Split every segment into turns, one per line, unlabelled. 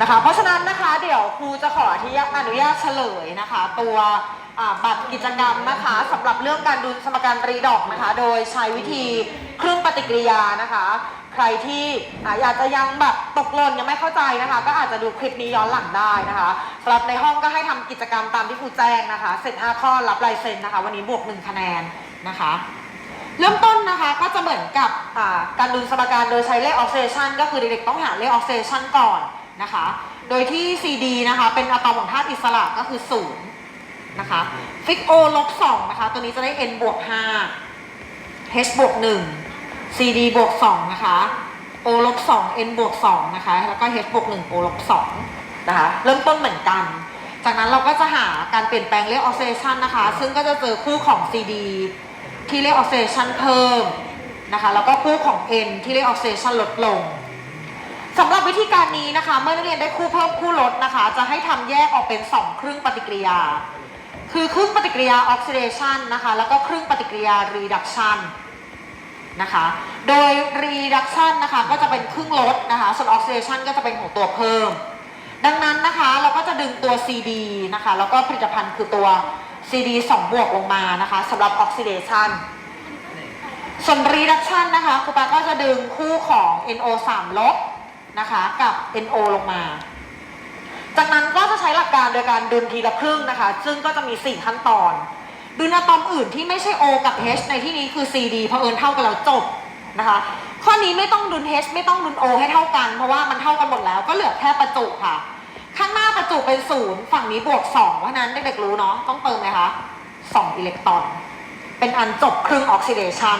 นะคะ เพราะฉะนั้นนะคะเดี๋ยวครูจะขออนุญาตอนุญาตเฉลยนะคะ ตัวบัตรกิจกรรมนะคะสำหรับเรื่องการดูสมการรีดอกนะคะ โดยใช้วิธีเครื่องปฏิกิริยานะคะ ใครที่อยากจะยังแบบตกหล่นยังไม่เข้าใจนะคะ ก็อาจจะดูคลิปนี้ย้อนหลังได้นะคะสำหรับในห้องก็ให้ทำกิจกรรมตามที่ครูแจ้งนะคะ เสร็จ5ข้อรับลายเซ็นนะคะ วันนี้บวก1คะแนนนะคะเริ่มต้นนะคะก็จะเหมือนกับการดูสมการโดยใช้เลขออกซิเดชันก็คือเด็กๆต้องหาเลขออกซิเดชันก่อน นะคะ โดยที่ CD นะคะ เป็นอะตอมของธาตุอิสระก็คือ0นะคะฟิก O ลบ2นะคะ ตัวนี้จะได้ N บวก5 H บวก1 CD บวก2นะคะ O ลบ2 N บวก2นะคะ แล้วก็ H บวก1 O ลบ2นะคะ เริ่มต้นเหมือนกัน จากนั้นเราก็จะหาการเปลี่ยนแปลงเลขออกซิเดชันนะคะ ซึ่งก็จะเจอคู่ของ CD ที่เลขออกซิเดชันเพิ่มนะคะ แล้วก็คู่ของ N ที่เลขออกซิเดชันลดลง สำหรับวิธีการนี้นะคะ เมื่อนักเรียนได้คู่เพิ่มคู่ลดนะคะ จะให้ทำแยกออกเป็น 2 ครึ่งปฏิกิริยา คือครึ่งปฏิกิริยาออกซิเดชันนะคะ แล้วก็ครึ่งปฏิกิริยารีดักชันนะคะ โดยรีดักชันนะคะก็จะเป็นครึ่งลดนะคะ ส่วนออกซิเดชันก็จะเป็นของตัวเพิ่ม ดังนั้นนะคะเราก็จะดึงตัว CD นะคะ แล้วก็ผลิตภัณฑ์คือตัว CD 2 บวกลงมานะคะสำหรับออกซิเดชันส่วน reduction นะคะครูปาก็จะดึงคู่ของ NO 3ลบ นะคะกับ NO ลงมา จากนั้นก็จะใช้หลักการโดยการดุลทีละครึ่งนะคะ ซึ่งก็จะมี 4 ขั้นตอนดุลอะตอมอื่นที่ไม่ใช่ O กับ H ในที่นี้คือ CD เผอิญเท่ากันแล้วจบนะคะ ข้อนี้ไม่ต้องดุล H ไม่ต้องดุล O ให้เท่ากัน เพราะว่ามันเท่ากันหมดแล้วก็เหลือแค่ประจุค่ะ ข้างหน้าประจุเป็นศูนย์ฝั่งนี้บวก2เพราะฉะนั้นเด็กๆรู้เนาะต้องเติมไหมคะ2อิเล็กตรอน เป็นอันจบครึ่งออกซิเดชัน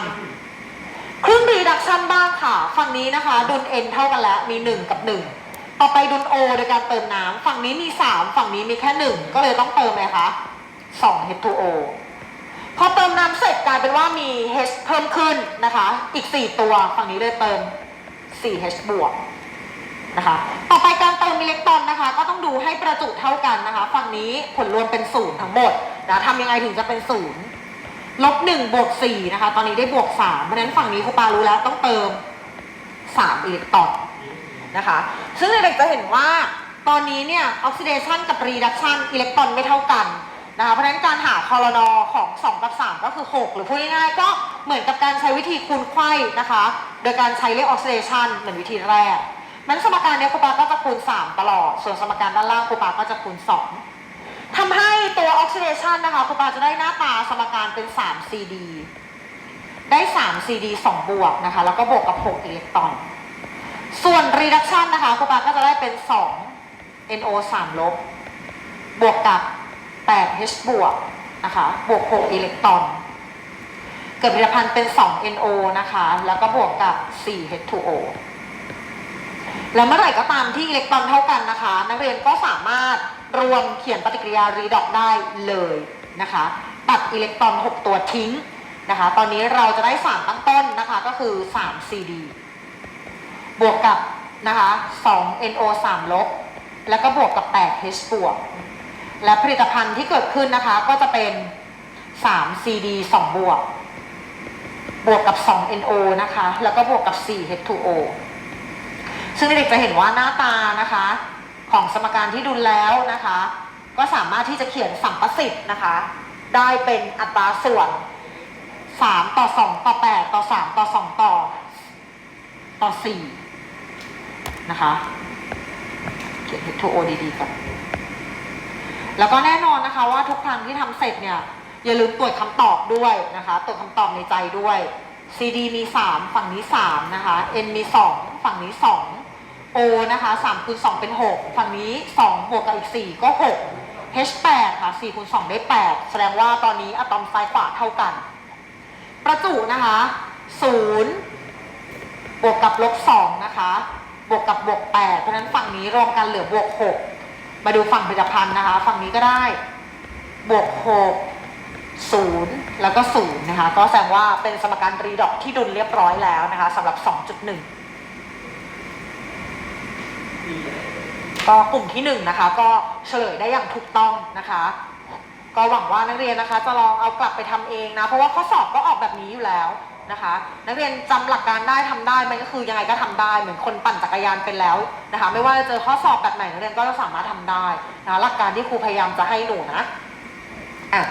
ครึ่งรีดักชันบ้างค่ะ ฝั่งนี้นะคะดุล n เท่ากันแล้วมี 1 กับ 1 ต่อไปดุล o โดยการเติมน้ำฝั่งนี้มี 3 ฝั่งนี้มีแค่ 1 ก็เลยต้องเติมเลยคะ2 H2O พอเติมน้ำเสร็จกลายเป็นว่ามี H เพิ่มขึ้นนะคะ อีก 4 ตัวฝั่งนี้เลยเติม 4H บวกนะคะ ต่อไปการเติมอิเล็กตรอนนะคะ ก็ต้องดูให้ประจุเท่ากันนะคะ ฝั่งนี้ผลรวมเป็นศูนย์ทั้งหมดนะทำยังไงถึงจะเป็นศูนย์ ลบหนึ่งบวกสี่นะคะ ตอนนี้ได้บวกสามเพราะฉะนั้นฝั่งนี้ครูปารู้แล้วต้องเติมสามอิเล็กตรอนนะคะ ซึ่งเด็กๆจะเห็นว่าตอนนี้เนี่ยออกซิเดชันกับรีดักชันอิเล็กตรอนไม่เท่ากันนะคะ เพราะฉะนั้นการหาคอรนอของ2กับ3 ก็คือ 6 หรือพูดง่ายๆก็เหมือนกับการใช้วิธีคูณไขว้นะคะ โดยการใช้เลขออกซิเดชันเหมือนวิธีแรกมันสมการเนี้ยครูปาก็จะคูณ 3 ตลอด ส่วนสมการด้านล่างครูปาก็จะคูณ 2 ทำให้ตัวออกซิเดชันนะคะครูปาจะได้หน้าตาสมการเป็น 3 CD ได้ 3 CD 2 บวกนะคะ แล้วก็บวกกับ 6 อิเล็กตรอน ส่วน reduction นะคะครูปาก็จะได้เป็น 2 NO 3 ลบ บวกกับ 8 H บวกนะคะ บวก 6 อิเล็กตรอน เกิดผลิตภัณฑ์เป็น 2 NO นะคะ แล้วก็บวกกับ 4 H2O แล้วเมื่อไหร่ก็ตามที่อิเล็กตรอนเท่ากันนะคะ นักเรียนก็สามารถ รวมเขียนปฏิกิริยารีดอกได้เลยนะคะ ตัดอิเล็กตรอน 6 ตัวทิ้งนะคะ ตอนนี้เราจะได้สารตั้งต้นนะคะก็คือ 3 CD บวกกับนะคะ2 NO 3ลบแล้วก็บวกกับ 8 H บวก และผลิตภัณฑ์ที่เกิดขึ้นนะคะก็จะเป็น 3 CD 2 บวก บวกกับ 2 NO นะคะ แล้วก็บวกกับ 4 H2O ซึ่งเด็กจะเห็นว่าหน้าตานะคะ ของสมการที่ดุลแล้วนะคะ ก็สามารถที่จะเขียนสัมประสิทธิ์นะคะ ได้เป็นอัตราส่วน 3 ต่อ 2 ต่อ 8 ต่อ 3 ต่อ 2 ต่อ ต่อ 4 นะคะ เขียน H2O ดีๆก่อนแล้วก็แน่นอนนะคะว่าทุกครั้งที่ทำเสร็จเนี่ยอย่าลืมตรวจคำตอบด้วยนะคะตรวจคำตอบในใจด้วย CD มี 3 ฝั่งนี้ 3 นะคะ N มี 2 ฝั่งนี้ 2 นะคะ3คูณ2เป็น 6 ฝั่งนี้ 2 บวกกับอีก 4 ก็ 6 H 8 ค่ะ4คูณ2ได้ 8 แสดงว่าตอนนี้อะตอมซ้ายขวาเท่ากัน ประจุนะคะ0บวกกับลบ2นะคะ บวกกับบวก8เพราะฉะนั้นฝั่งนี้รวมกันเหลือบวก 6 มาดูฝั่งผลิตภัณฑ์นะคะ ฝั่งนี้ก็ได้ บวก 6 0 แล้วก็ 0 นะคะ ก็แสดงว่าเป็นสมการรีดอกที่ดุลเรียบร้อยแล้วนะคะสำหรับ 2.1 ก็กลุ่มที่หนึ่งนะคะก็เฉลยได้อย่างถูกต้องนะคะ ก็หวังว่านักเรียนนะคะ จะลองเอากลับไปทำเองนะ เพราะว่าข้อสอบก็ออกแบบนี้อยู่แล้วนะคะ นักเรียนจำหลักการได้ทำได้มันก็คือยังไงก็ทำได้เหมือนคนปั่นจักรยานเป็นแล้วนะคะ ไม่ว่าจะเจอข้อสอบแบบไหนนักเรียนก็สามารถทำได้นะคะหลักการที่ครูพยายามจะให้หนูนะอะ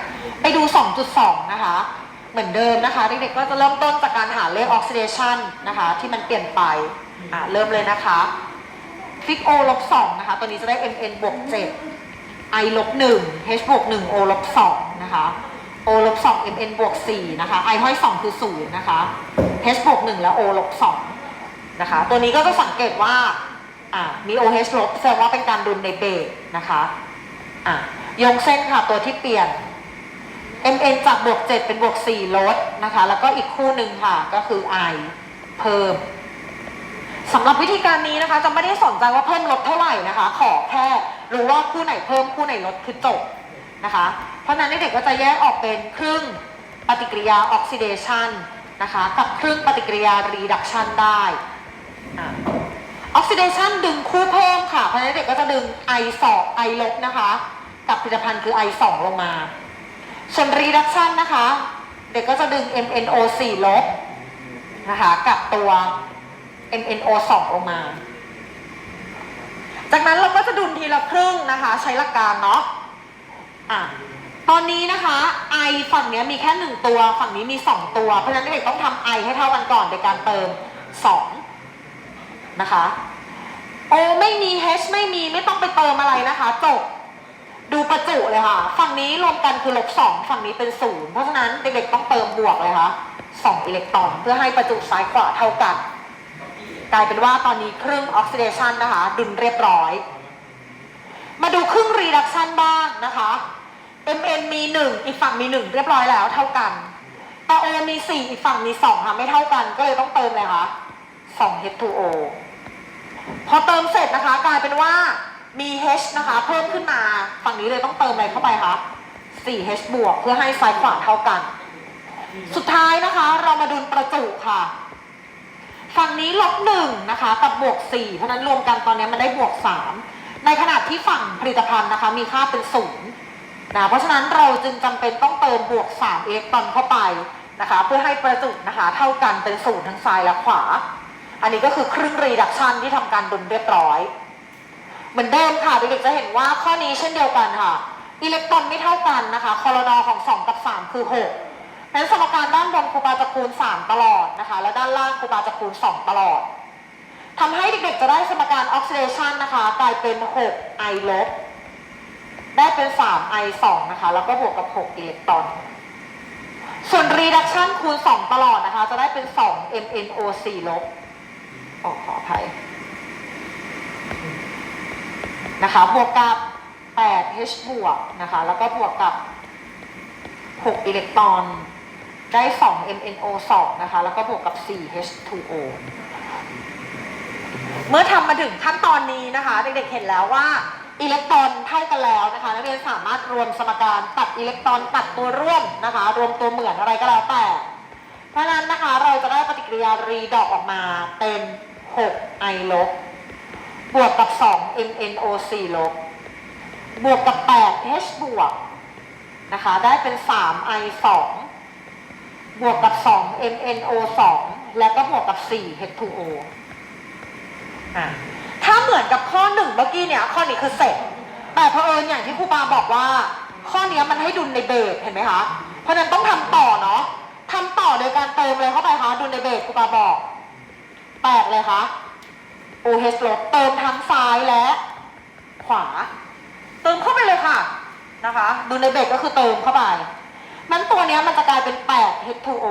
ไปดู 2.2 นะคะเหมือนเดิมนะคะเด็กๆก็จะเริ่มต้นจากการหาเลขออกซิเดชันนะคะ ที่มันเปลี่ยนไปอะเริ่มเลยนะคะ ฟิก O ลบ2นะคะ ตัวนี้จะได้ MN บวก7 I ลบ1 H บวก1 O ลบ2นะคะ O ลบ2 MN บวก4นะคะ I ห้อย 2 คือ 0 นะคะ H บวก1แล้ว O ลบ2นะคะ ตัวนี้ก็จะสังเกตว่าอ่ามี OH ลบแสดงว่าเป็นการดุลในเบรกนะคะอะยงเส้นค่ะตัวที่เปลี่ยน MN จากบวก 7 เป็นบวก 4 ลดนะคะ แล้วก็อีกคู่หนึ่งค่ะ ก็คือ I เพิ่ม สำหรับวิธีการนี้นะคะจะไม่ได้สนใจว่าเพิ่มลดเท่าไหร่นะคะ ขอแค่รู้ว่าคู่ไหนเพิ่มคู่ไหนลดคือจบนะคะ เพราะนั้นเด็กก็จะแยกออกเป็นครึ่งปฏิกิริยาออกซิเดชันนะคะกับครึ่งปฏิกิริยารีดักชันได้ออกซิเดชันดึงคู่เพิ่มค่ะ เพราะนั้นเด็กก็จะดึง I 2 I ลบนะคะ กับผลิตภัณฑ์คือ I 2ลงมา ส่วน reduction นะคะ เด็กก็จะดึง MNO 4ลบนะคะกับตัว MNO 2ลงมา จากนั้นเราก็จะดุลทีละครึ่งนะคะ ใช้หลักการเนาะอะตอนนี้นะคะ I ฝั่งนี้มีแค่หนึ่งตัว ฝั่งนี้มีสองตัว เพราะฉะนั้นเด็กต้องทำ I ให้เท่ากันก่อนโดยการเติมสองนะคะ O ไม่มี H ไม่มีไม่ต้องไปเติมอะไรนะคะจบดูประจุเลยค่ะ ฝั่งนี้รวมกันคือลบสองฝั่งนี้เป็นศูนย์เพราะฉะนั้นเด็กๆต้องเติมบวกเลยค่ะสองอิเล็กตรอนเพื่อให้ประจุซ้ายขวาเท่ากัน กลายเป็นว่าตอนนี้ครึ่งออกซิเดชันนะคะ ดุลเรียบร้อย มาดูครึ่งรีดักชันบ้างนะคะ Mn มี 1 อีกฝั่งมี 1 เรียบร้อยแล้วเท่ากันแต่ O มี 4 อีกฝั่งมี 2 ค่ะ ไม่เท่ากัน ก็เลยต้องเติมเลยค่ะ 2 H2O พอเติมเสร็จนะคะ กลายเป็นว่ามี H นะคะ เพิ่มขึ้นมาฝั่งนี้เลยต้องเติมอะไรเข้าไปคะ 4H บวกเพื่อให้ซ้ายขวาเท่ากัน สุดท้ายนะคะ เรามาดูประจุค่ะ ฝั่งนี้ลบหนึ่งนะคะกับบวก4เพราะนั้นรวมกันตอนนี้มันได้บวก 3 ในขณะที่ฝั่งผลิตภัณฑ์นะคะมีค่าเป็นศูนย์นะเพราะฉะนั้นเราจึงจำเป็นต้องเติมบวก3อิเล็กตอนเข้าไปนะคะเพื่อให้ประจุนะคะเท่ากันเป็นศูนย์ทั้งซ้ายและขวา อันนี้ก็คือครึ่งรีดักชันที่ทำการดุลเรียบร้อย เหมือนเดิมค่ะเด็กๆจะเห็นว่าข้อนี้เช่นเดียวกันค่ะ อิเล็กตรอนไม่เท่ากันนะคะคอรนอของ 2 กับ 3 คือ 6 นั้นสมการด้านบนครูบาจะคูณ 3 ตลอดนะคะ และด้านล่างครูบาจะคูณ 2 ตลอดทำให้เด็กๆจะได้สมการออกซิเดชันนะคะ กลายเป็น 6 I ลบ ได้เป็น 3 I 2นะคะ แล้วก็บวกกับ 6 อิเล็กตรอน ส่วน reduction คูณ 2 ตลอดนะคะ จะได้เป็น 2 MnO 4ลบออกขออภัยนะคะ บวกกับ 8H บวกนะคะ แล้วก็บวกกับ 6 อิเล็กตรอน ได้ 2 MnO 2 นะคะ แล้วก็บวกกับ 4H2O เมื่อทำมาถึงขั้นตอนนี้นะคะ เด็กๆเห็นแล้วว่าอิเล็กตรอนเท่ากันแล้วนะคะนักเรียนสามารถรวมสมการตัดอิเล็กตรอนตัดตัวร่วมนะคะ รวมตัวเหมือนอะไรก็แล้วแต่ เพราะฉะนั้นนะคะเราจะได้ปฏิกิริยารีดอกออกมาเป็น6 I ลบบวกกับ 2 MnO4 ลบบวกกับ 8 H บวกนะคะ ได้เป็น3 I 2 บวกกับ 2 MnO2 แล้วก็บวกกับ 4 H2O ถ้าเหมือนกับข้อหนึ่งเมื่อกี้เนี่ย ข้อนี้คือเสร็จ แต่เพอเอิญอย่างที่ครูปาบอกว่า ข้อนี้มันให้ดุลในเบรกเห็นไหมคะ เพราะนั้นต้องทำต่อเนาะทำต่อโดยการเติมเลยเข้าไปคะดุลในเบรกครูปาบอกแปดเลยคะ OH ลบเติมทั้งซ้ายและ ขวา เติมเข้าไปเลยค่ะนะคะ ดูในเบรกก็คือเติมเข้าไป นั้นตัวนี้มันจะกลายเป็น 8 H2O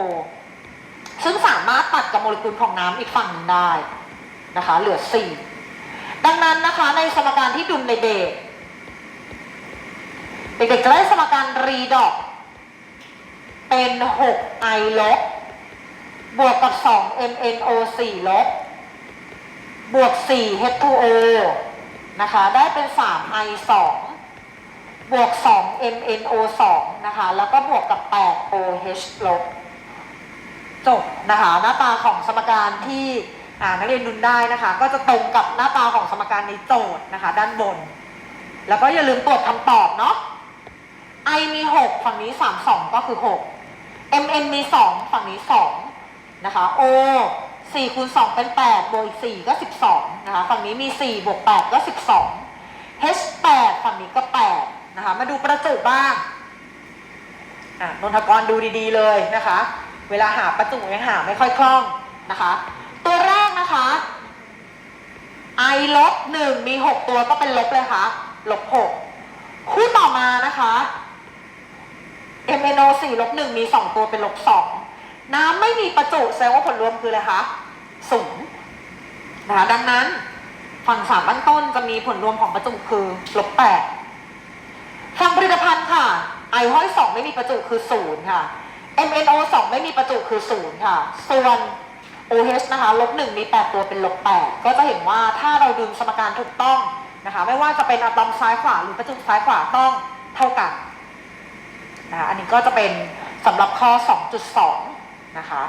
ซึ่งสามารถตัดกับโมเลกุลของน้ำอีกฝั่งหนึ่งได้นะคะ เหลือ 4 ดังนั้นนะคะในสมการที่ดุลในเบรกเด็กๆจะได้สมการรีดอกเป็น 6 I ลบบวกกับ 2 MnO4 ลบบวก 4 H2O นะคะ ได้เป็น 3 I 2 บวก 2 MnO 2 นะคะ แล้วก็บวกกับ 8 OH ลบจบนะคะ หน้าตาของสมการที่นักเรียนดุลได้นะคะ ก็จะตรงกับหน้าตาของสมการในโจทย์นะคะ ด้านบน แล้วก็อย่าลืมตรวจคำตอบเนาะ I มี 6 ฝั่งนี้ 3 2 ก็คือ 6 MN มี 2 ฝั่งนี้ 2 นะคะ O 4คูณ2เป็น 8 บวกอีก 4 ก็ 12 นะคะ ฝั่งนี้มี 4 บวก 8 ก็ 12 H 8 ฝั่งนี้ก็ 8 นะคะ มาดูประจุบ้างนนทกรดูดีๆเลยนะคะ เวลาหาประจุยังหาไม่ค่อยคล่องนะคะ ตัวแรกนะคะ I ลบหนึ่งมี6ตัวก็เป็นลบเลยค่ะ ลบ6คู่ต่อมานะคะ MNO 4ลบ1มี2ตัวเป็นลบ2น้ำไม่มีประจุแสดงว่าผลรวมคืออะไรคะศูนย์นะคะดังนั้นฝั่งสามบ้านต้นจะมีผลรวมของประจุคือลบ8 ฝั่งผลิตภัณฑ์ค่ะไอห้อย2ไม่มีประจุคือ0ค่ะ MNO 2ไม่มีประจุคือ0ค่ะ ส่วน OH นะคะลบ1มี8ตัวเป็นลบ8ก็จะเห็นว่าถ้าเราดึงสมการถูกต้องนะคะ ไม่ว่าจะเป็นอะตอมซ้ายขวาหรือประจุซ้ายขวาต้องเท่ากันนะคะอันนี้ก็จะเป็นสำหรับข้อ 2.2 นะคะ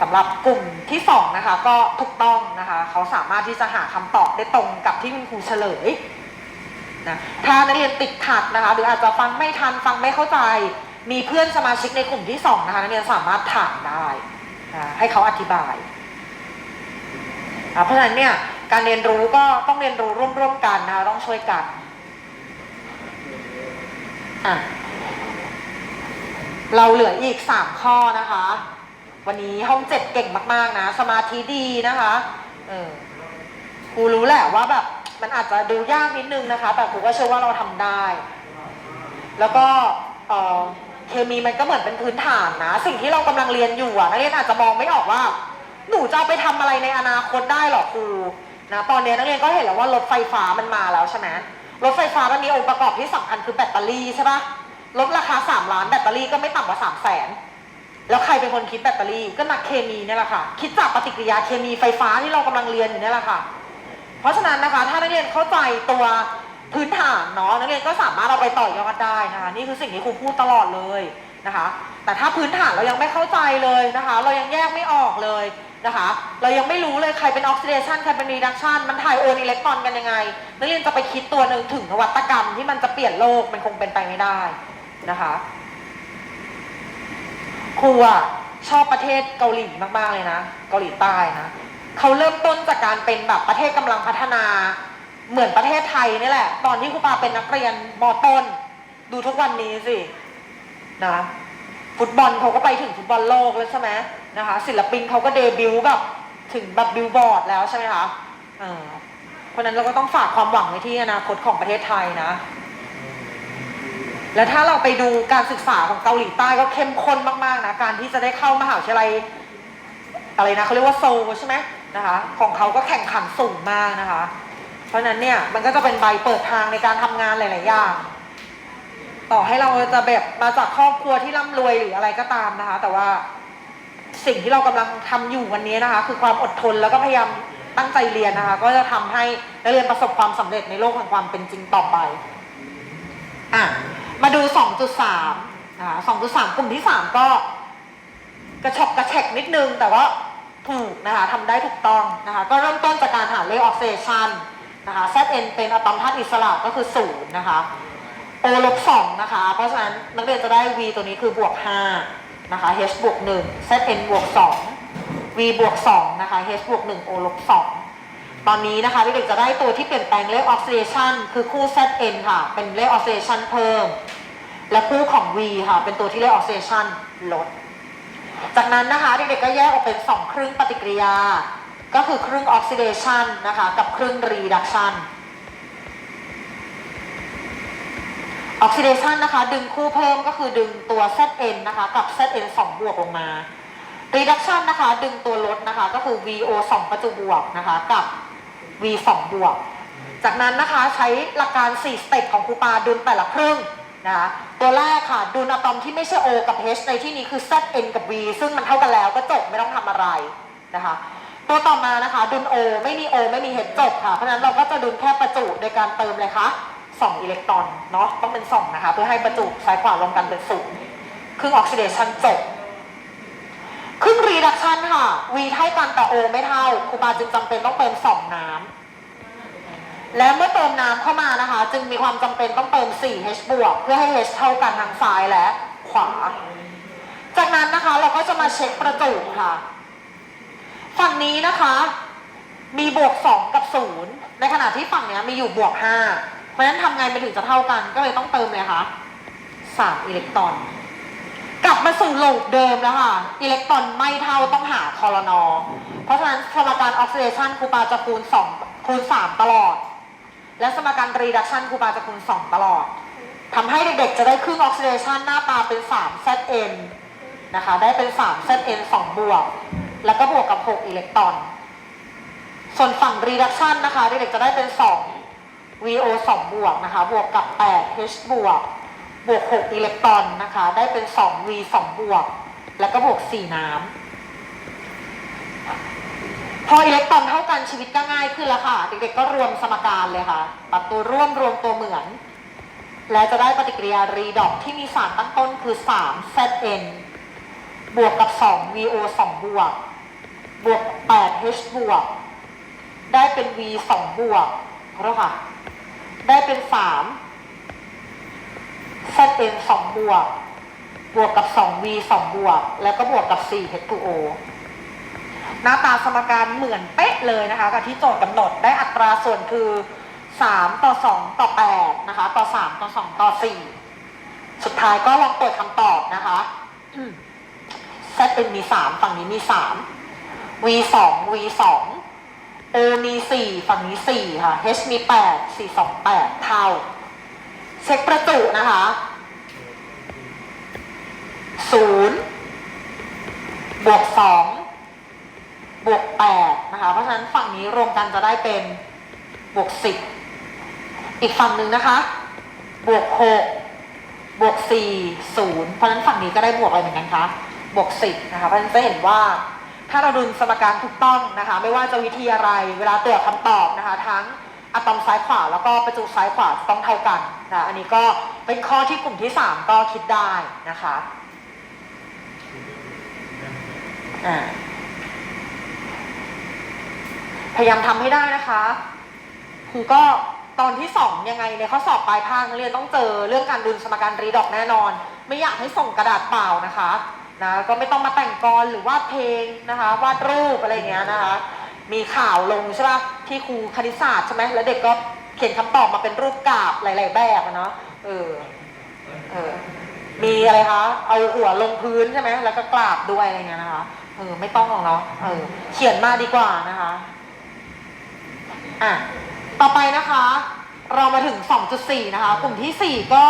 สำหรับกลุ่มที่ 2 นะคะ ก็ถูกต้องนะคะ เขาสามารถที่จะหาคำตอบได้ตรงกับที่คุณครูเฉลย นะถ้านักเรียนติดขัดนะคะ หรืออาจจะฟังไม่ทันฟังไม่เข้าใจ มีเพื่อนสมาชิกในกลุ่มที่สองนะคะนักเรียนสามารถถามได้นะให้เขาอธิบายอะเพราะฉะนั้นเนี่ยการเรียนรู้ก็ต้องเรียนรู้ร่วมๆกันนะคะต้องช่วยกันเราเหลืออีกสามข้อนะคะ วันนี้ห้องเจ็ดเก่งมาก ๆ นะ สมาธิดีนะคะ เออครูรู้แหละว่าแบบ มันอาจจะดูยากนิดนึงนะคะ แต่ครูก็เชื่อว่าเราทำได้ แล้วก็เคมีมันก็เหมือนเป็นพื้นฐานนะ สิ่งที่เรากำลังเรียนอยู่อะนักเรียนอาจจะมองไม่ออกว่า หนูจะเอาไปทำอะไรในอนาคตได้หรอครูนะตอนนี้นักเรียนก็เห็นแล้วว่ารถไฟฟ้ามันมาแล้วใช่ไหมรถไฟฟ้ามันมีองค์ประกอบที่สำคัญคือแบตเตอรี่ใช่ปะรถราคา 3 ล้านแบตเตอรี่ก็ไม่ต่ำกว่า 3 0 0แสนแล้วใครเป็นคนคิดแบตเตอรี่ก็นักเคมีเนี่ยแหละค่ะ คิดจากปฏิกิริยาเคมีไฟฟ้าที่เรากำลังเรียนอยู่เนี่ยแหละค่ะ เพราะฉะนั้นนะคะ ถ้านักเรียนเข้าใจตัวพื้นฐานเนาะนักเรียนก็สามารถเอาไปต่อยอดได้นะคะ นี่คือสิ่งที่ครูพูดตลอดเลยนะคะ แต่ถ้าพื้นฐานเรายังไม่เข้าใจเลยนะคะ เรายังแยกไม่ออกเลยนะคะ เรายังไม่รู้เลยใครเป็นออกซิเดชันใครเป็นรีดักชันมันถ่ายโอนอิเล็กตรอนกันยังไง นักเรียนจะไปคิดตัวหนึ่งถึงนวัตกรรมที่มันจะเปลี่ยนโลกมันคงเป็นไปไม่ได้นะคะครูอะชอบประเทศเกาหลีมากๆเลยนะ เกาหลีใต้นะ เขาเริ่มต้นจากการเป็นแบบประเทศกำลังพัฒนา เหมือนประเทศไทยนี่แหละ ตอนที่ครูปาเป็นนักเรียนมต้น ดูทุกวันนี้สินะฟุตบอลเขาก็ไปถึงฟุตบอลโลกแล้วใช่ไหมนะคะ ศิลปินเขาก็เดบิวต์แบบถึงแบบบิลบอร์ดแล้วใช่ไหมคะเออเพราะฉะนั้นเราก็ต้องฝากความหวังไว้ที่อนาคตของประเทศไทยนะ และถ้าเราไปดูการศึกษาของเกาหลีใต้ก็เข้มข้นมากๆนะ การที่จะได้เข้ามหาวิทยาลัยอะไรนะเขาเรียกว่าโซลใช่ไหม นะคะ ของเขาก็แข่งขันสูงมากนะคะ เพราะนั้นเนี่ยมันก็จะเป็นใบเปิดทางในการทำงานหลาย ๆ อย่าง ต่อให้เราจะแบบมาจากครอบครัวที่ร่ำรวยหรืออะไรก็ตามนะคะ แต่ว่าสิ่งที่เรากำลังทำอยู่วันนี้นะคะ คือความอดทนแล้วก็พยายามตั้งใจเรียนนะคะ ก็จะทำให้นักเรียนประสบความสำเร็จในโลกแห่งความเป็นจริงต่อไปอะมาดู 2.3นะคะ2.3กลุ่มที่ 3 ก็กระชอกกระแฉกนิดนึง แต่ว่า ถูกนะคะทำได้ถูกต้องนะคะก็เริ่มต้นจากการหาเลขออกเดชันนะคะ Zn เป็นอะตอมธาตุอิสระก็คือ0นะคะ O ลบ2นะคะ เพราะฉะนั้นนักเรียนจะได้ V ตัวนี้คือบวก5นะคะ H บวก1 Zn บวก2 V บวก2นะคะ H บวก1 O ลบ2ตอนนี้นะคะเด็กๆจะได้ตัวที่เปลี่ยนแปลงเลขออกซิเดชันคือคู่ Zn ค่ะ เป็นเลขออกซิเดชันเพิ่ม และคู่ของ V ค่ะ เป็นตัวที่เลขออกซิเดชันลด จากนั้นนะคะเด็กๆก็แยกออกเป็น 2 ครึ่งปฏิกิริยา ก็คือครึ่งออกซิเดชันนะคะกับครึ่งรีดักชันออกซิเดชันนะคะดึงคู่เพิ่มก็คือดึงตัว Zn นะคะกับ Zn 2 บวกลงมา reduction นะคะดึงตัวลดนะคะก็คือ VO 2 ประจุบวกนะคะกับ V 2 บวก จากนั้นนะคะใช้หลักการ 4 สเต็ปของครูปาดุลแต่ละครึ่ง นะคะตัวแรกค่ะดุลอะตอมที่ไม่ใช่ O กับ H ในที่นี้คือ Zn กับ V ซึ่งมันเท่ากันแล้วก็จบไม่ต้องทำอะไรนะคะ ตัวต่อมานะคะดุล O ไม่มี O ไม่มี H จบค่ะ เพราะฉะนั้นเราก็จะดุลแค่ประจุโดยการเติมเลยค่ะ2อิเล็กตรอนเนาะต้องเป็น 2 นะคะ เพื่อให้ประจุซ้ายขวารวมกันเป็นศูนย์ครึ่งออกซิเดชันจบครึ่งรีดักชันค่ะ V เท่ากันแต่ O ไม่เท่าครูบาจึงจำเป็นต้องเติมสองน้ำ และเมื่อเติมน้ำเข้ามานะคะ จึงมีความจำเป็นต้องเติม 4H บวกเพื่อให้ H เท่ากันทั้งซ้ายและขวา จากนั้นนะคะเราก็จะมาเช็คประจุค่ะ ฝั่งนี้นะคะ มีบวก 2 กับ 0 ในขณะที่ฝั่งนี้มีอยู่บวก 5 เพราะฉะนั้นทำไงมันถึงจะเท่ากันก็เลยต้องเติมเลยค่ะ3อิเล็กตรอน กลับมาสู่โลกเดิมแล้วค่ะ อิเล็กตรอนไม่เท่าต้องหาคอรนอเพราะฉะนั้นสมการออกซิเดชันครูปาจะคูณ2คูณ3ตลอด และสมการรีดักชันครูปาจะคูณ2 ตลอดทำให้เด็กๆ จะได้ครึ่งออกซิเดชันหน้าตาเป็น 3 ZN นะคะ ได้เป็น 3 ZN 2 บวก แล้วก็บวกกับ 6 อิเล็กตรอน ส่วนฝั่ง reduction นะคะ เด็กๆ จะได้เป็น 2 VO 2 บวกนะคะ บวกกับ 8 H บวก บวก 6 อิเล็กตรอนนะคะ ได้เป็น 2 V 2 บวก แล้วก็บวก 4 น้ำ พออิเล็กตรอนเท่ากันชีวิตก็ง่ายขึ้นแล้วค่ะ เด็กๆก็รวมสมการเลยค่ะปรับตัวร่วมรวมตัวเหมือน และจะได้ปฏิกิริยารีดอกที่มีสารตั้งต้นคือ 3 ZN บวกกับ 2 VO 2 บวก บวก 8 H บวก ได้เป็น V 2 บวกขอโทษค่ะ ได้เป็น 3 ZN 2 บวก บวกกับ 2 V 2 บวก แล้วก็บวกกับ 4 H2O หน้าตาสมการเหมือนเป๊ะเลยนะคะกับที่โจทย์กำหนดได้อัตราส่วนคือ 3 ต่อ 2 ต่อ 8 นะคะ ต่อ 3 ต่อ 2 ต่อ 4 สุดท้ายก็ลองเปิดคำตอบนะคะอืม Z เป็นมี 3 ฝั่งนี้มี 3 V 2 V 2 O มี 4 ฝั่งนี้ 4 ค่ะ H มี 8 4 2 8 เท่า เช็คประจุนะคะ0บวก2 บวก8นะคะ เพราะฉะนั้นฝั่งนี้รวมกันจะได้เป็นบวก 10 อีกฝั่งหนึ่งนะคะ บวก 6 บวก 4 0 เพราะฉะนั้นฝั่งนี้ก็ได้บวกอะไรเหมือนกันคะ บวก 10 นะคะ เพราะฉะนั้นจะเห็นว่าถ้าเราดูสมการถูกต้องนะคะ ไม่ว่าจะวิธีอะไร เวลาตรวจคำตอบนะคะ ทั้งอะตอมซ้ายขวาแล้วก็ประจุซ้ายขวาต้องเท่ากันนะอันนี้ก็เป็นข้อที่กลุ่มที่ 3 ก็คิดได้นะคะอ่า พยายามทำให้ได้นะคะครูก็ตอนที่2ยังไงในข้อสอบปลายภาคเรียนต้องเจอเรื่องการดุลสมการรีดอกแน่นอน ไม่อยากให้ส่งกระดาษเปล่านะคะนะก็ไม่ต้องมาแต่งกรหรือวาดเพลงนะคะวาดรูปอะไรเงี้ยนะคะ มีข่าวลงใช่ป่ะที่ครูคณิตศาสตร์ใช่ไหมแล้วเด็กก็เขียนคำตอบมาเป็นรูปกราบหลาย ๆ แบบเนาะเออเออมีอะไรคะเอาหัวลงพื้นใช่ไหมแล้วก็กราบด้วยอะไรเงี้ยนะคะเออไม่ต้องหรอกเนาะเออเขียนมาดีกว่านะคะ อะต่อไปนะคะ เรามาถึง 2.4 นะคะ กลุ่มทีสี่ 4 ก็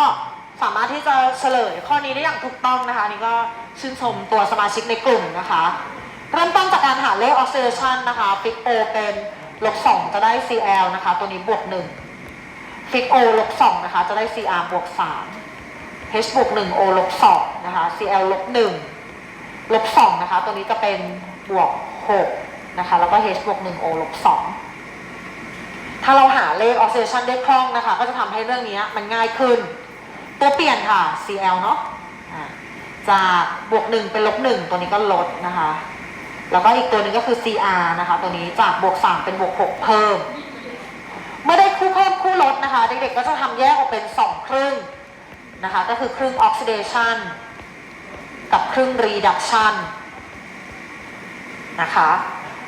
สามารถที่จะเฉลยข้อนี้ได้อย่างถูกต้องนะคะ นี่ก็ชื่นชมตัวสมาชิกในกลุ่มนะคะ เริ่มต้นจากการหาเลข oscillation นะคะฟิก O เป็นลบ2จะได้ CL นะคะ ตัวนี้บวก1ฟิก O ลบ2นะคะ จะได้ CR บวก3 H บวก1 O ลบ2นะคะ CL ลบ1ลบ2นะคะ ตัวนี้จะเป็นบวก6นะคะ แล้วก็ H บวก1 O ลบ2 ถ้าเราหาเลข oscillation ได้คล่องนะคะ ก็จะทำให้เรื่องนี้มันง่ายขึ้น ตัวเปลี่ยนค่ะ CL เนาะจากบวก1เป็นลบ1ตัวนี้ก็ลดนะคะ แล้วก็อีกตัวหนึ่งก็คือ CR นะคะ ตัวนี้จากบวก3เป็นบวก6เพิ่ม เมื่อได้คู่เพิ่มคู่ลดนะคะ เด็กๆก็จะทำแยกออกเป็น 2 ครึ่งนะคะ ก็คือครึ่ง oxidation กับครึ่ง reduction นะคะ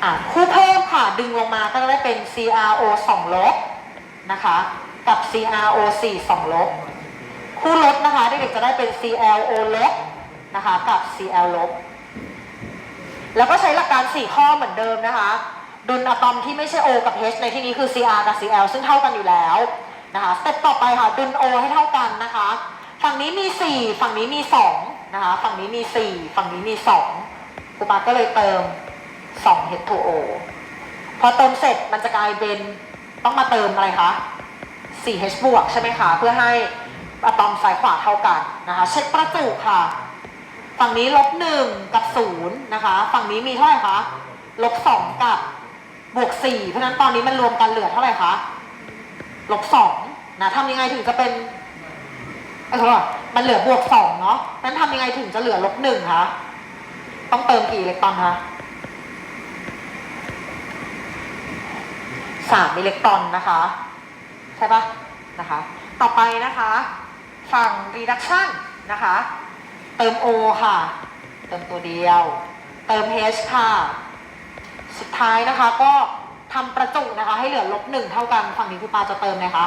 อะคู่เพิ่มค่ะดึงลงมาก็จะได้เป็น CRO 2 ลบนะคะกับ CRO 4 2 ลบ คู่ลดนะคะเด็กๆจะได้เป็น CLO ลบนะคะกับ CL ลบ แล้วก็ใช้หลักการ 4 ข้อเหมือนเดิมนะคะ ดุลอะตอมที่ไม่ใช่ O กับ H ในที่นี้คือ Cr กับ Cl ซึ่งเท่ากันอยู่แล้วนะคะสเต็ปต่อไปค่ะดุล O ให้เท่ากันนะคะ ฝั่งนี้มี 4 ฝั่งนี้มี 2 นะคะ ฝั่งนี้มี 4 ฝั่งนี้มี 2ครูปาก็เลยเติม 2 H2O พอเติมเสร็จมันจะกลายเป็นต้องมาเติมอะไรคะ 4H บวกใช่ไหมคะ เพื่อให้อะตอมซ้ายขวาเท่ากันนะคะ เช็คประจุค่ะ ฝั่งนี้ลบหนึ่งกับศูนย์นะคะ ฝั่งนี้มีเท่าไหร่คะ ลบสองกับบวกสี่เพราะนั้นตอนนี้มันรวมกันเหลือเท่าไหร่คะ ลบสองนะทำยังไงถึงจะเป็นเอ้ยขอมันเหลือบวกสองเนาะนั้นทำยังไงถึงจะเหลือลบหนึ่งคะ ต้องเติมกี่อิเล็กตรอนคะ สามอิเล็กตรอนนะคะ ใช่ปะนะคะ ต่อไปนะคะ ฝั่ง reduction นะคะ เติม O ค่ะ เติมตัวเดียว เติม H ค่ะ สุดท้ายนะคะก็ทำประจุนะคะ ให้เหลือลบหนึ่งเท่ากัน ฝั่งนี้คุณปาจะเติมเลยคะ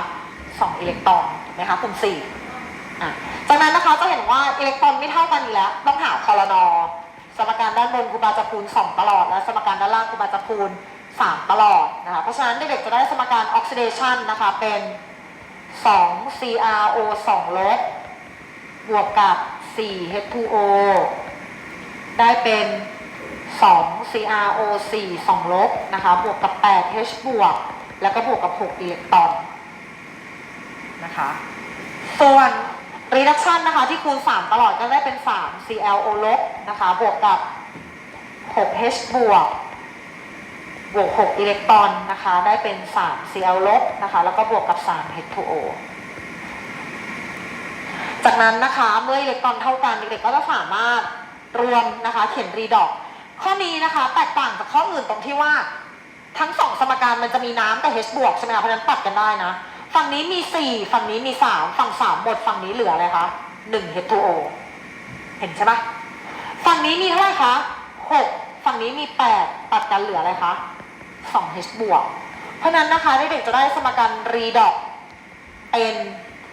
สองอิเล็กตรอนถูกไหมคะกลุ่มสี่อะจากนั้นนะคะจะเห็นว่าอิเล็กตรอนไม่เท่ากันอีกแล้ว ต้องหาคอรนอสมการด้านบนครูบาจะคูณ2ตลอด และสมการด้านล่างครูบาจะคูณ 3 ตลอดนะคะเพราะฉะนั้นเด็กๆจะได้สมการออกซิเดชันนะคะเป็น 2 CrO 2ลบบวกกับ 4 H2O ได้เป็น 2 CrO 4 2ลบนะคะบวกกับ 8 H บวก แล้วก็บวกกับ 6 อิเล็กตรอนนะคะส่วน reduction นะคะที่คูณ 3 ตลอดก็ได้เป็น 3 ClO ลบนะคะบวกกับ 6 H บวก บวก 6 อิเล็กตรอนนะคะ ได้เป็น 3 Cl ลบนะคะ แล้วก็บวกกับ 3 H2O จากนั้นนะคะเมื่ออิเล็กตรอนเท่ากันเด็กๆก็จะสามารถรวมนะคะเขียนรีดอกข้อนี้นะคะ แตกต่างจากข้ออื่นตรงที่ว่าทั้งสองสมการมันจะมีน้ำแต่ H บวกใช่ไหมคะเพราะฉะนั้นตัดกันได้นะ ฝั่งนี้มี 4 ฝั่งนี้มี 3 ฝั่ง 3 หมด ฝั่งนี้เหลืออะไรคะ1 H2O เห็นใช่ปะฝั่งนี้มีเท่าไหร่คะ 6 ฝั่งนี้มี 8 ตัดกันเหลืออะไรคะ 2 H บวก เพราะนั้นนะคะเด็กๆจะได้สมการรีดอกเป็น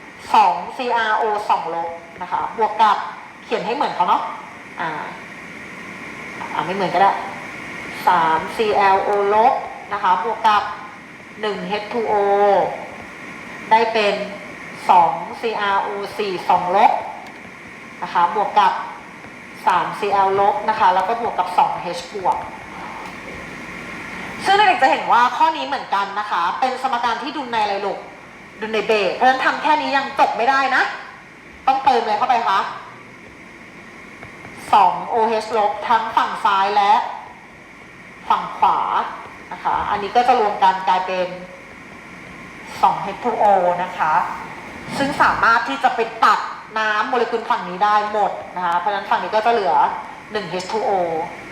2 CrO 2 ลบนะคะ บวกกับเขียนให้เหมือนเขาเนาะ อ่า อ่าไม่เหมือนก็ได้ 3 ClO ลบนะคะ บวกกับ 1 H2O ได้เป็น 2 CrO 4 2 ลบนะคะ บวกกับ 3 Cl ลบนะคะ แล้วก็บวกกับ 2 H บวก ซึ่งเด็กๆจะเห็นว่าข้อนี้เหมือนกันนะคะ เป็นสมการที่ดุลในอะไรลูกดุลในเบสเพราะฉะนั้นทำแค่นี้ยังจบไม่ได้นะ ต้องเติมเลยเข้าไปคะ 2 OH ลบทั้งฝั่งซ้ายและ ฝั่งขวานะคะ อันนี้ก็จะรวมกันกลายเป็น2 H2O นะคะ ซึ่งสามารถที่จะไปตัดน้ำโมเลกุลฝั่งนี้ได้หมดนะคะ เพราะฉะนั้นฝั่งนี้ก็จะเหลือ1 H2O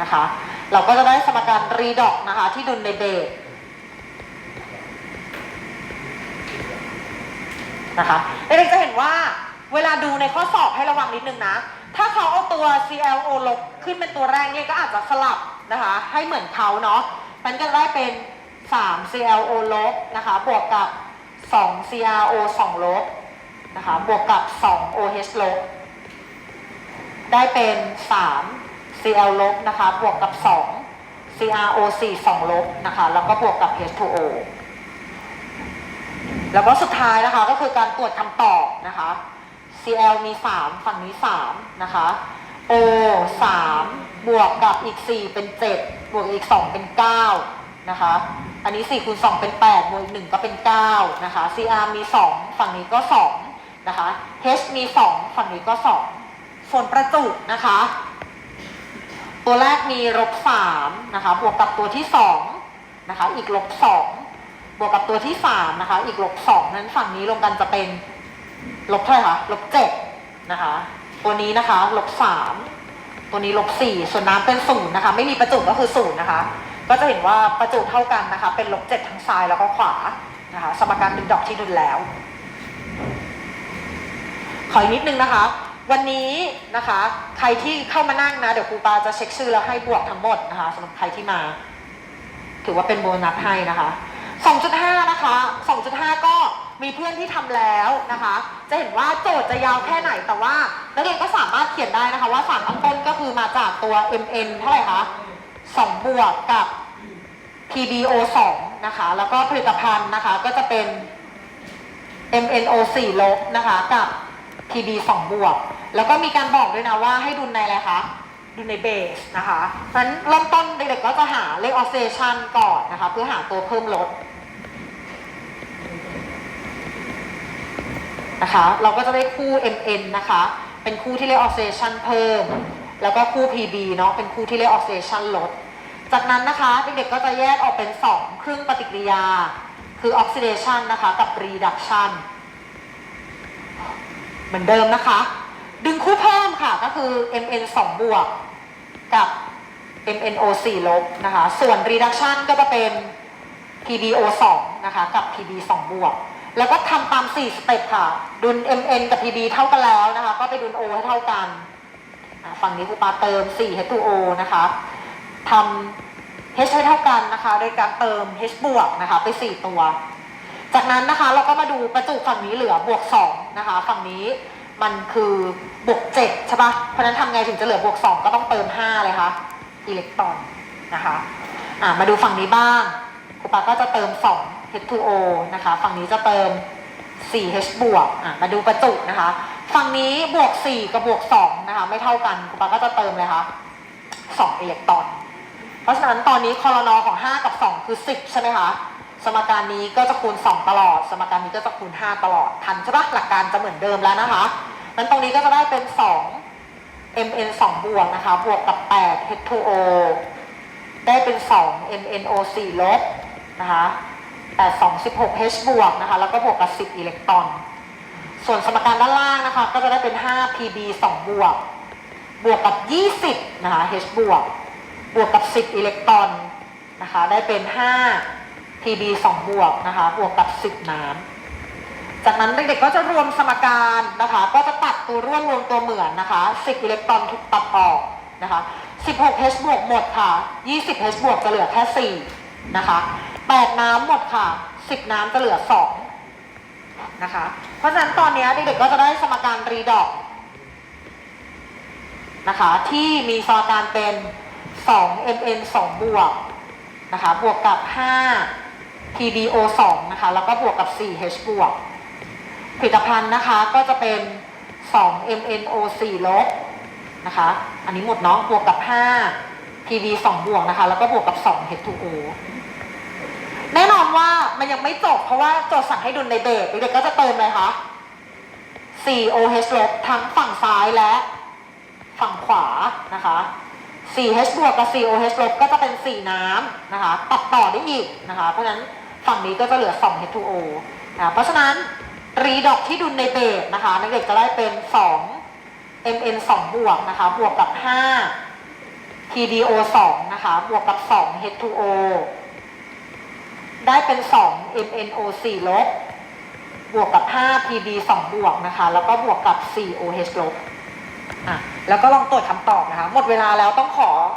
นะคะ เราก็จะได้สมการรีดอกนะคะ ที่ดุลในเบสนะคะเด็กๆจะเห็นว่าเวลาดูในข้อสอบให้ระวังนิดนึงนะ ถ้าเขาเอาตัว ClO ลบขึ้นเป็นตัวแรกเนี่ยก็อาจจะสลับนะคะ ให้เหมือนเขาเนาะมันก็ได้เป็น 3 ClO ลบนะคะ บวกกับ 2 CrO 2 ลบนะคะ บวกกับ 2 OH ลบ ได้เป็น 3 Cl ลบนะคะ บวกกับ 2 CrO 4 2 ลบนะคะ แล้วก็บวกกับ H2O แล้วก็สุดท้ายนะคะก็คือการตรวจคำตอบนะคะ CL มี 3 ฝั่งนี้ 3 นะคะ O 3 บวกกับอีก 4 เป็น 7 บวกอีก 2 เป็น 9 นะคะ อันนี้4คูณ2เป็น 8 บวกอีก 1 ก็เป็น 9 นะคะ CR มี 2 ฝั่งนี้ก็ 2 นะคะ H มี 2 ฝั่งนี้ก็ 2 ส่วนประจุนะคะ ตัวแรกมีลบ3นะคะบวกกับตัวที่2นะคะอีกลบ2บวกกับตัวที่3นะคะอีกลบ2นั้นฝั่งนี้รวมกันจะเป็นลบเท่าไหร่คะลบเจ็ดนะคะตัวนี้นะคะลบสามตัวนี้ลบสี่ส่วนน้ำเป็นศูนย์นะคะไม่มีประจุก็คือศูนย์นะคะก็จะเห็นว่าประจุเท่ากันนะคะเป็นลบเจ็ดทั้งซ้ายแล้วก็ขวานะคะสมการดึงดอกที่ดุลแล้ว ขออีกนิดนึงนะคะ วันนี้นะคะ ใครที่เข้ามานั่งนะ เดี๋ยวครูปาจะเช็คชื่อแล้วให้บวกทั้งหมดนะคะสำหรับใครที่มา ถือว่าเป็นโบนัสให้นะคะ 2.5 นะคะ 2.5 ก็มีเพื่อนที่ทำแล้วนะคะ จะเห็นว่าโจทย์จะยาวแค่ไหนแต่ว่านักเรียนก็สามารถเขียนได้นะคะว่าสารตั้งต้นก็คือมาจากตัว mn เท่าไหร่คะ2บวกกับ pbo 2นะคะ แล้วก็ผลิตภัณฑ์นะคะก็จะเป็น MNO 4ลบนะคะกับ PB 2บวก แล้วก็มีการบอกด้วยนะว่าให้ดุลในอะไรคะดุลในเบสนะคะเพราะฉะนั้นเริ่มต้นเด็กๆก็จะหาเลขออสเซชันก่อนนะคะ เพื่อหาตัวเพิ่มลดนะคะ เราก็จะได้คู่ MN นะคะ เป็นคู่ที่เลขออสเซชันเพิ่ม แล้วก็คู่ PB เนาะ เป็นคู่ที่เลขออสเซชันลด จากนั้นนะคะเด็กๆก็จะแยกออกเป็น 2 ครึ่งปฏิกิริยา คือออกซิเดชันนะคะ กับ reduction เหมือนเดิมนะคะ ดึงคู่เพิ่มค่ะก็คือ MN 2 บวก กับ MNO 4 ลบนะคะ ส่วน reduction ก็จะเป็น PBO 2นะคะ กับ PB 2 บวก แล้วก็ทำตาม 4 สเต็ปค่ะ ดุล MN กับ PB เท่ากันแล้วนะคะ ก็ไปดุล O ให้เท่ากัน ฝั่งนี้ครูปาเติม 4 H2O นะคะทำ H ให้เท่ากันนะคะ โดยการเติม H บวกนะคะ ไป 4 ตัว จากนั้นนะคะเราก็มาดูประจุฝั่งนี้เหลือบวก 2 นะคะ ฝั่งนี้ มันคือบวก7ใช่ปะเพราะนั้นทำไงถึงจะเหลือบวก2ก็ต้องเติม5เลยค่ะอิเล็กตรอนนะคะอะมาดูฝั่งนี้บ้างครูปาก็จะเติม2 H2O นะคะ ฝั่งนี้จะเติม 4H บวกอะมาดูประจุนะคะ ฝั่งนี้บวก 4 กับบวก 2 นะคะ ไม่เท่ากันครูปาก็จะเติมเลยค่ะ2อิเล็กตรอน เพราะฉะนั้นตอนนี้คอรนอของ 5 กับ 2 คือ 10 ใช่ไหมคะ สมการนี้ก็จะคูณ 2 ตลอด สมการนี้ก็จะคูณ 5 ตลอด ทันใช่ปะหลักการจะเหมือนเดิมแล้วนะคะนั้นตรงนี้ก็จะได้เป็น 2 mn 2 บวกนะคะ บวกกับ 8 h2o ได้เป็น 2 mno 4 ลบนะคะ8 2 16 h บวกนะคะ แล้วก็บวกกับ 10 อิเล็กตรอน ส่วนสมการด้านล่างนะคะ ก็จะได้เป็น 5 pb 2 บวก บวกกับ 20 นะคะ h บวก บวกกับ 10 อิเล็กตรอนนะคะ ได้เป็น 5 pb 2 บวกนะคะบวกกับ 10 น้ำจากนั้นเด็กๆก็จะรวมสมการนะคะ ก็จะตัดตัวร่วมรวมตัวเหมือนนะคะ 10 อิเล็กตรอนถูกตัดออกนะคะ 16 h บวกหมดค่ะ 20 h บวกจะเหลือแค่ 4 นะคะ 8 น้ำหมดค่ะ 10 น้ำจะเหลือ 2 นะคะ เพราะฉะนั้นตอนนี้เด็กๆก็จะได้สมการรีดอกนะคะที่มีสมการเป็น 2 mn 2 บวกนะคะบวกกับ 5 pbo 2นะคะ แล้วก็บวกกับ 4h บวก ผลิตภัณฑ์นะคะก็จะเป็น 2 mno 4ลบนะคะ อันนี้หมดเนาะบวกกับ 5 pb 2 บวกนะคะ แล้วก็บวกกับ 2 h2o แน่นอนว่ามันยังไม่จบ เพราะว่าโจทย์สั่งให้ดุลในเบรกเด็กก็จะเติมเลยคะ 4OH ลบทั้งฝั่งซ้ายและฝั่งขวานะคะ 4H บวกกับ 4OH ลบก็จะเป็น 4 น้ำนะคะ ตัดต่อได้อีกนะคะ เพราะฉะนั้น ฝั่งนี้ก็จะเหลือ 2H2O นะเพราะฉะนั้นรีดอกที่ดุลในเบรกนะคะนักเด็กจะได้เป็น 2 MN 2 บวกนะคะบวกกับ5 PDO 2นะคะบวกกับ 2 H2O ได้เป็น 2 MNO 4ลบบวกกับ 5 PB 2 บวกนะคะ แล้วก็บวกกับ 4 OH ลบอะแล้วก็ลองตรวจคำตอบนะคะ หมดเวลาแล้วต้องขอ